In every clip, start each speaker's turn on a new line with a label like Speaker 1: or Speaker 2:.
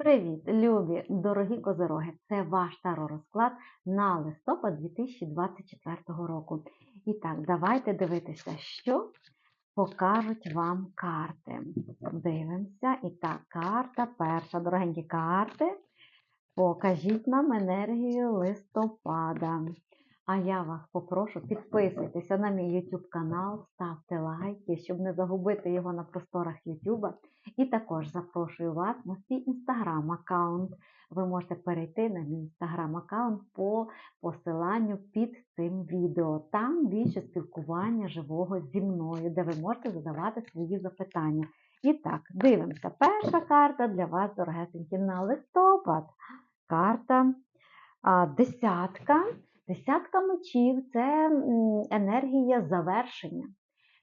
Speaker 1: Привіт, любі, дорогі козороги! Це ваш таро-розклад на листопад 2024 року. І так, давайте дивитися, що покажуть вам карти. Дивимося. І так, карта перша, дорогенькі карти. Покажіть нам енергію листопада. А я вас попрошу підписуйтеся на мій YouTube канал, ставте лайки, щоб не загубити його на просторах YouTube. І також запрошую вас на свій інстаграм аккаунт. Ви можете перейти на мій інстаграм аккаунт по посиланню під цим відео. Там більше спілкування живого зі мною, де ви можете задавати свої запитання. І так, дивимося. Перша карта для вас, дорогесенькі, на листопад. Карта а, десятка. Десятка мечів це енергія завершення.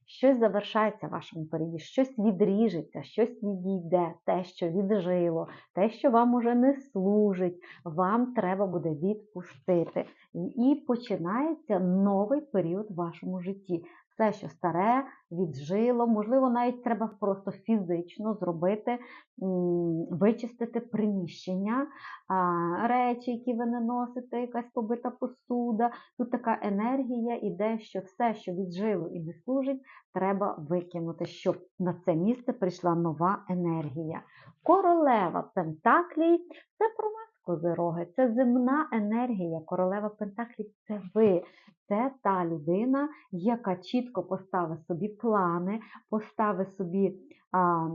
Speaker 1: Щось завершається в вашому періоді, щось відріжеться, щось відійде, те, що віджило, те, що вам уже не служить, вам треба буде відпустити. І починається новий період в вашому житті все, що старе, віджило, можливо, навіть треба просто фізично зробити, вичистити приміщення, речі, які ви не носите, якась побита посуда. Тут така енергія іде, що все, що віджило і не служить, треба викинути, щоб на це місце прийшла нова енергія. Королева Пентаклій це про вас козироги, це земна енергія, королева Пентаклів це ви. Це та людина, яка чітко поставить собі плани, поставить собі а,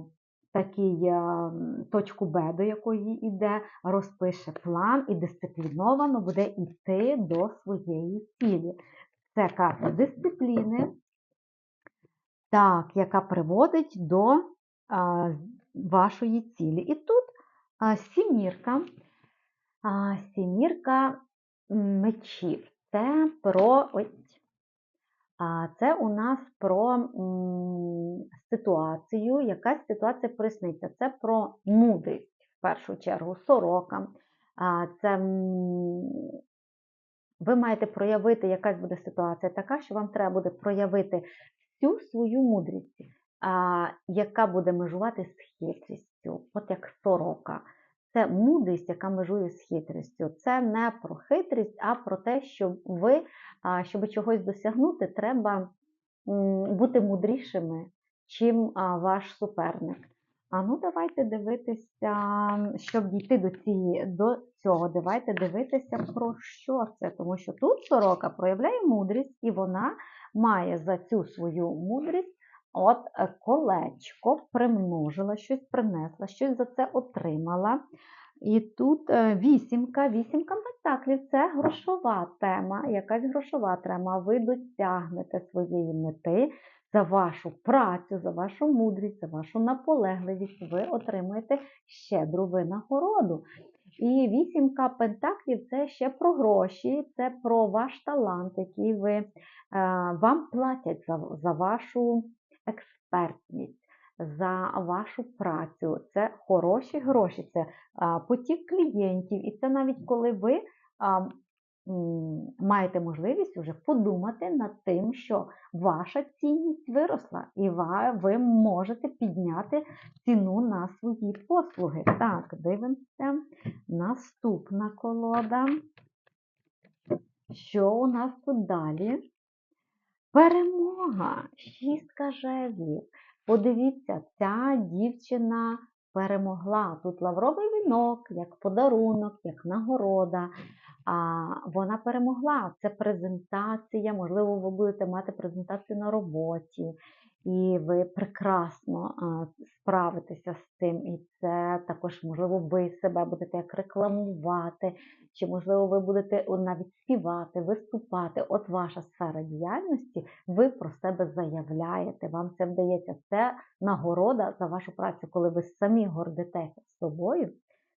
Speaker 1: такий а, точку Б, до якої йде, розпише план і дисципліновано буде йти до своєї цілі. Це карта дисципліни, так, яка приводить до а, вашої цілі. І тут а, сімірка Сімірка мечів. Це про це у нас про ситуацію, якась ситуація присниться. Це про мудрість, в першу чергу, сорока. Це ви маєте проявити, якась буде ситуація така, що вам треба буде проявити всю свою мудрість, яка буде межувати з хитрістю, от як сорока. Це мудрість, яка межує з хитрістю. Це не про хитрість, а про те, що ви, щоб чогось досягнути, треба бути мудрішими, чим ваш суперник. А ну, давайте дивитися, щоб дійти до цієї, до цього. Давайте дивитися, про що це. Тому що тут сорока проявляє мудрість, і вона має за цю свою мудрість От е, колечко примножила, щось принесла, щось за це отримала. І тут е, вісімка, вісімка пентаклів це грошова тема, якась грошова тема. Ви досягнете своєї мети за вашу працю, за вашу мудрість, за вашу наполегливість. Ви отримаєте щедру винагороду. І вісімка пентаклів це ще про гроші, це про ваш талант, який ви, е, вам платять за, за вашу експертність, за вашу працю. Це хороші гроші, це потік клієнтів. І це навіть коли ви маєте можливість вже подумати над тим, що ваша цінність виросла, і ви можете підняти ціну на свої послуги. Так, дивимося. Наступна колода. Що у нас тут далі? Перемога! Шістка жезлів. Подивіться, ця дівчина перемогла. Тут лавровий вінок, як подарунок, як нагорода. А Вона перемогла. Це презентація, можливо, ви будете мати презентацію на роботі і ви прекрасно справитеся з цим. І це також, можливо, ви себе будете як рекламувати, чи, можливо, ви будете навіть співати, виступати. От ваша сфера діяльності, ви про себе заявляєте, вам це вдається. Це нагорода за вашу працю, коли ви самі гордитеся собою,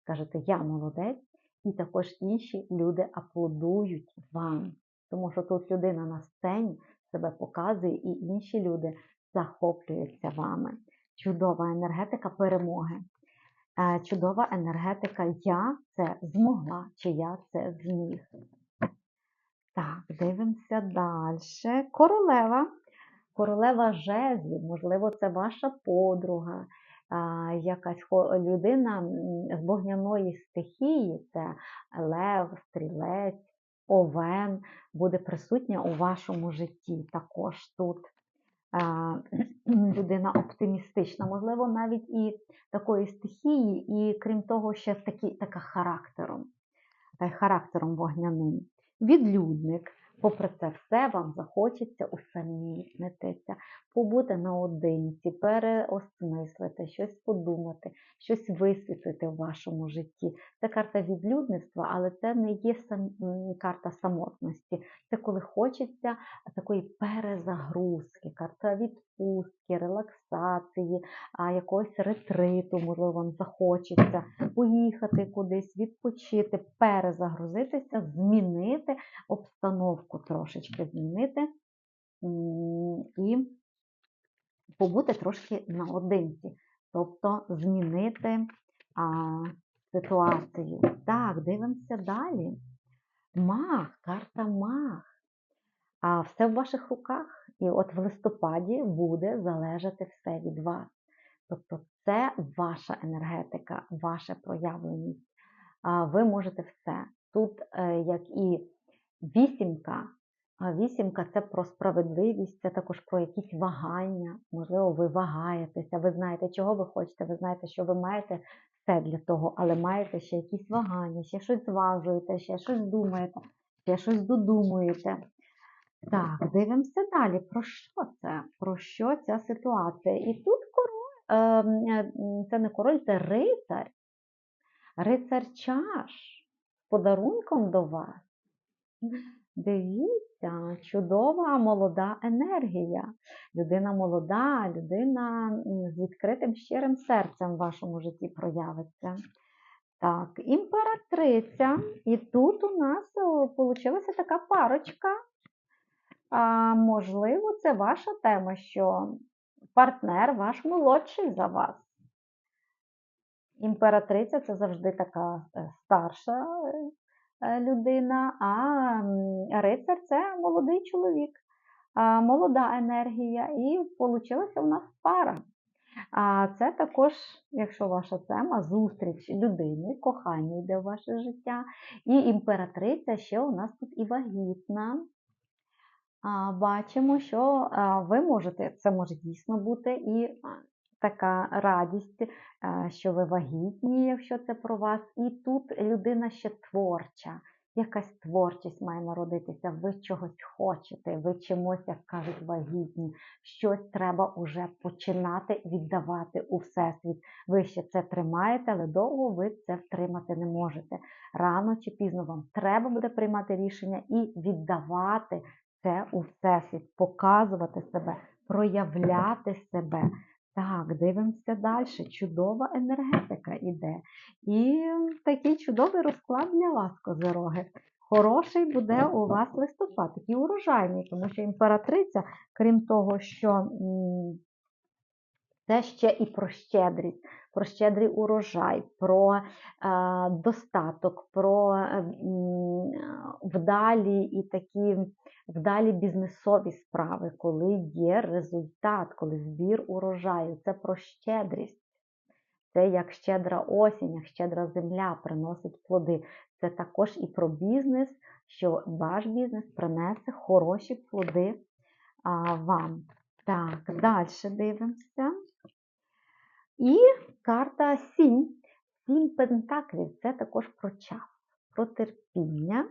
Speaker 1: кажете, я молодець, і також інші люди аплодують вам. Тому що тут людина на сцені себе показує, і інші люди захоплюється вами. Чудова енергетика перемоги. Е, чудова енергетика Я це змогла, чи я це зміг. Так, дивимося далі. Королева. Королева жезлів, можливо, це ваша подруга, якась людина з вогняної стихії, це лев, стрілець, овен, буде присутня у вашому житті також тут. А, людина оптимістична, можливо, навіть і такої стихії, і крім того, ще такі, така характером, е, характером вогняним. Відлюдник, попри це все, вам захочеться усамітнитися, побути наодинці, переосмислити, щось подумати, щось висвітлити в вашому житті. Це карта відлюдництва, але це не є сам, карта самотності. Це коли хочеться такої перезагрузки, карта відпустки, релаксації, якогось ретриту, можливо, вам захочеться поїхати кудись, відпочити, перезагрузитися, змінити обстановку трошечки змінити і побути трошки наодинці, тобто змінити а, ситуацію. Так, дивимося далі. Маг, карта маг. А все в ваших руках. І от в листопаді буде залежати все від вас. Тобто це ваша енергетика, ваша проявленість. Ви можете все. Тут, е, як і вісімка, а вісімка це про справедливість, це також про якісь вагання. Можливо, ви вагаєтеся, ви знаєте, чого ви хочете, ви знаєте, що ви маєте все для того, але маєте ще якісь вагання, ще щось зважуєте, ще щось думаєте, ще щось додумуєте. Так, дивимося далі. Про що це? Про що ця ситуація? І тут король, е, е, це не король, це рицар. Рицар чаш з подарунком до вас. Дивіться, чудова молода енергія. Людина молода, людина з відкритим щирим серцем в вашому житті проявиться. Так, імператриця. І тут у нас вийшла така парочка. А, можливо, це ваша тема, що партнер ваш молодший за вас. Імператриця це завжди така е, старша е, людина, а рицар це молодий чоловік, молода енергія, і вийшла у нас пара. А це також, якщо ваша тема, зустріч людини, кохання йде в ваше життя. І імператриця ще у нас тут і вагітна. Бачимо, що ви можете, це може дійсно бути і така радість, що ви вагітні, якщо це про вас. І тут людина ще творча, якась творчість має народитися, ви чогось хочете, ви чимось, як кажуть, вагітні, щось треба уже починати віддавати у всесвіт. Ви ще це тримаєте, але довго ви це втримати не можете. Рано чи пізно вам треба буде приймати рішення і віддавати це у всесвіт, показувати себе, проявляти себе. Так, дивимося далі. Чудова енергетика іде. І такий чудовий розклад для вас, козороги. Хороший буде у вас листопад, такий урожайний, тому що імператриця, крім того, що це ще і про щедрість, про щедрий урожай, про е, достаток, про е, вдалі і такі вдалі бізнесові справи, коли є результат, коли збір урожаю. Це про щедрість. Це як щедра осінь, як щедра земля приносить плоди. Це також і про бізнес, що ваш бізнес принесе хороші плоди вам. Так, далі дивимося. І карта 7. Сім пентаклів це також про час, про терпіння,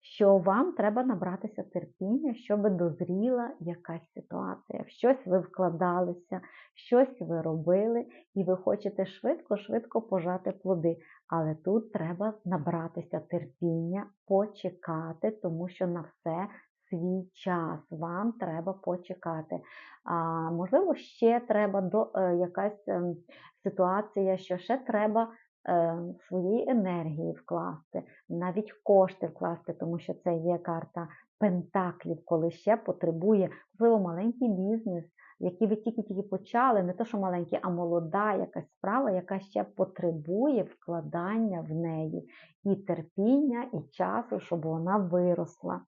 Speaker 1: що вам треба набратися терпіння, щоб дозріла якась ситуація. В щось ви вкладалися, щось ви робили, і ви хочете швидко-швидко пожати плоди. Але тут треба набратися терпіння, почекати, тому що на все свій час. Вам треба почекати. А, Можливо, ще треба до, е, якась ем, ситуація, що ще треба е, своєї енергії вкласти, навіть кошти вкласти, тому що це є карта пентаклів, коли ще потребує, можливо, маленький бізнес, який ви тільки-тільки почали, не то, що маленький, а молода якась справа, яка ще потребує вкладання в неї, і терпіння, і часу, щоб вона виросла,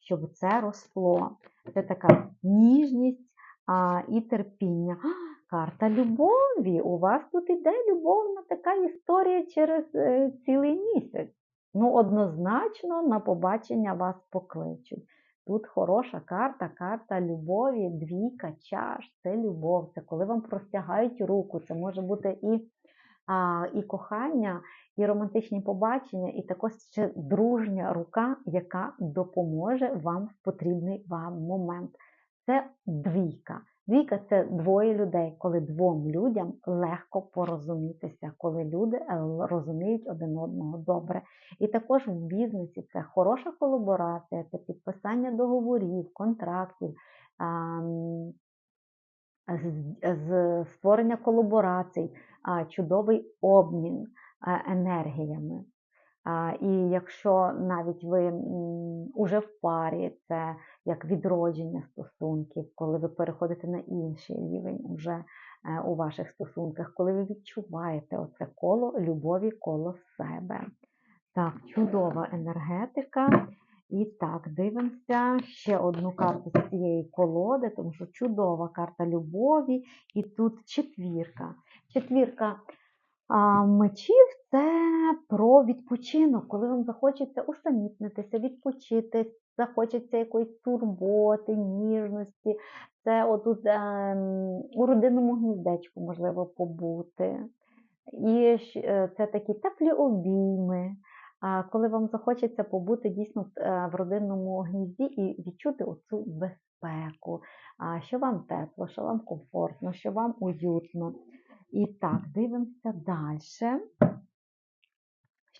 Speaker 1: щоб це росло. Це така ніжність а, і терпіння. А, карта любові. У вас тут іде любовна така історія через е, цілий місяць. Ну, однозначно на побачення вас покличуть. Тут хороша карта, карта любові, двійка, чаш, це любов. Це коли вам простягають руку. Це може бути і, і кохання, і романтичні побачення, і також ще дружня рука, яка допоможе вам в потрібний вам момент. Це двійка. Двійка це двоє людей, коли двом людям легко порозумітися, коли люди е, розуміють один одного добре. І також в бізнесі це хороша колаборація, це підписання договорів, контрактів, з- створення колаборацій, чудовий обмін енергіями. І якщо навіть ви уже в парі, це як відродження стосунків, коли ви переходите на інший рівень уже е, у ваших стосунках, коли ви відчуваєте оце коло любові коло себе. Так, чудова енергетика. І так, дивимося ще одну карту з цієї колоди, тому що чудова карта любові. І тут четвірка. Четвірка а, мечів це про відпочинок, коли вам захочеться усамітнитися, відпочити, захочеться якоїсь турботи, ніжності. Це отут ем, у родинному гніздечку можливо побути. І е, це такі теплі обійми. Коли вам захочеться побути дійсно в- е, родинному гнізді і відчути оцю безпеку, що вам тепло, що вам комфортно, що вам уютно. І так, дивимося далі.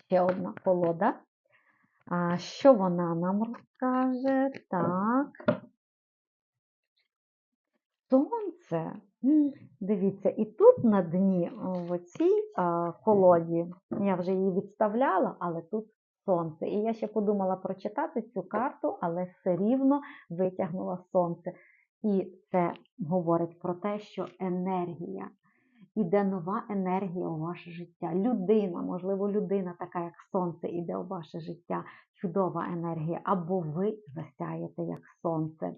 Speaker 1: Ще одна колода. Що вона нам розкаже? Так. Сонце. Дивіться, і тут на дні в цій а, колоді, я вже її відставляла, але тут сонце. І я ще подумала прочитати цю карту, але все рівно витягнула сонце. І це говорить про те, що енергія, іде нова енергія у ваше життя. Людина, можливо, людина, така як сонце, іде у ваше життя, чудова енергія, або ви засяєте як сонце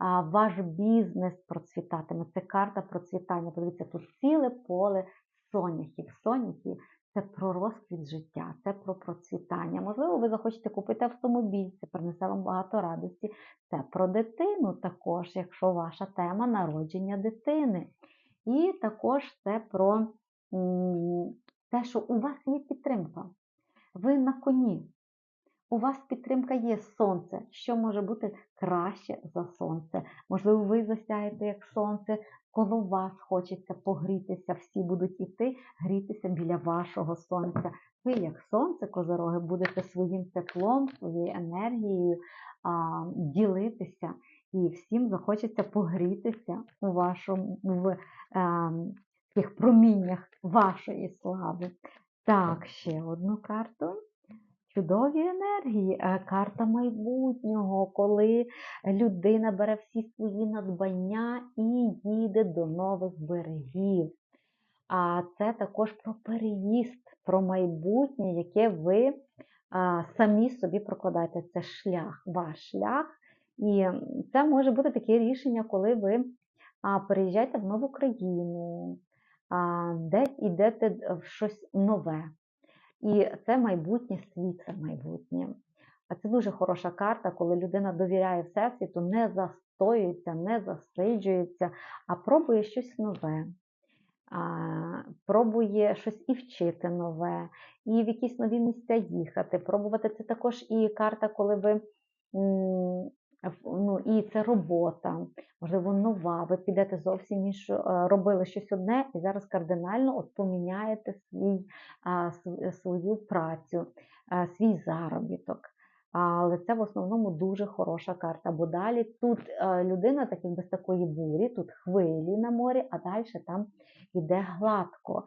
Speaker 1: ваш бізнес процвітатиме. Це карта процвітання. Подивіться, тут ціле поле соняхів. Соняхи це про розквіт життя, це про процвітання. Можливо, ви захочете купити автомобіль, це принесе вам багато радості. Це про дитину також, якщо ваша тема народження дитини. І також це про те, що у вас є підтримка. Ви на коні. У вас підтримка є сонце. Що може бути краще за сонце? Можливо, ви засяєте як сонце, коло вас хочеться погрітися, всі будуть іти грітися біля вашого сонця. Ви, як сонце, козороги, будете своїм теплом, своєю енергією а, ділитися, і всім захочеться погрітися у вашому в а, тих проміннях вашої слави. Так, ще одну карту. Чудові енергії, Е, карта майбутнього, коли людина бере всі свої надбання і їде до нових берегів. А це також про переїзд, про майбутнє, яке ви самі собі прокладаєте. Це шлях, ваш шлях. І це може бути таке рішення, коли ви переїжджаєте в нову країну, десь йдете в щось нове. І це майбутнє світле майбутнє. А це дуже хороша карта, коли людина довіряє Всесвіту, не застоюється, не засиджується, а пробує щось нове. Пробує щось і вчити нове, і в якісь нові місця їхати. Пробувати це також і карта, коли ви ну, і це робота, можливо, нова. Ви підете зовсім іншу, е, робили щось одне, і зараз кардинально от поміняєте свій, свою працю, свій заробіток. Але це в основному дуже хороша карта, бо далі тут е, людина, так як без такої бурі, тут хвилі на морі, а далі там іде гладко.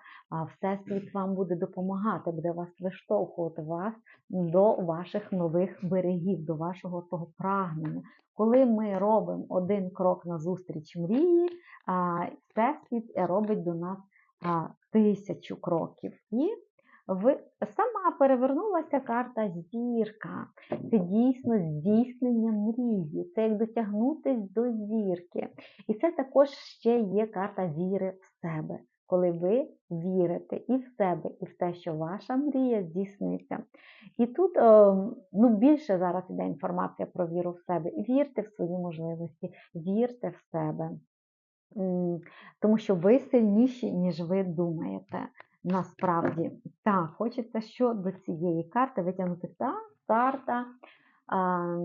Speaker 1: Всесвіт вам буде допомагати, буде вас виштовхувати вас до ваших нових берегів, до вашого того прагнення. Коли ми робимо один крок назустріч мрії, Всесвіт робить до нас тисячу кроків. І ви сама перевернулася карта зірка. Це дійсно здійснення мрії, це як дотягнутись до зірки. І це також ще є карта віри в себе, коли ви вірите і в себе, і в те, що ваша мрія здійсниться. І тут е, ну, більше зараз іде інформація про віру в себе. Вірте в свої можливості, вірте в себе. Тому що ви сильніші, ніж ви думаєте. Насправді, так, хочеться що до цієї карти витягнути та карта а,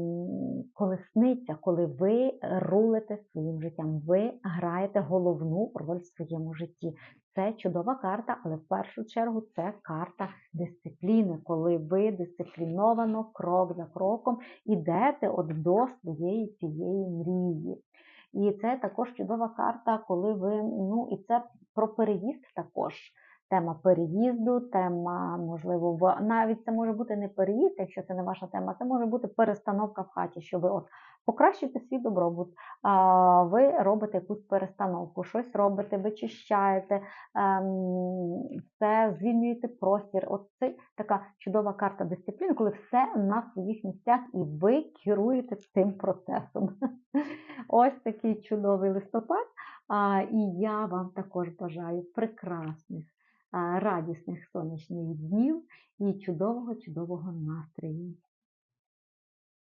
Speaker 1: колесниця, коли ви рулите своїм життям, ви граєте головну роль в своєму житті. Це чудова карта, але в першу чергу це карта дисципліни, коли ви дисципліновано, крок за кроком ідете от до своєї цієї мрії. І це також чудова карта, коли ви, ну і це про переїзд також. Тема переїзду, тема, можливо, в навіть це може бути не переїзд, якщо це не ваша тема, це може бути перестановка в хаті, щоб от покращити свій добробут. Ви робите якусь перестановку, щось робите, вичищаєте, ем, все звільнюєте простір. От це така чудова карта дисципліни, коли все на своїх місцях і ви керуєте цим процесом. Ось такий чудовий листопад. І я вам також бажаю прекрасних, радісних сонячних днів і чудового, чудового настрою.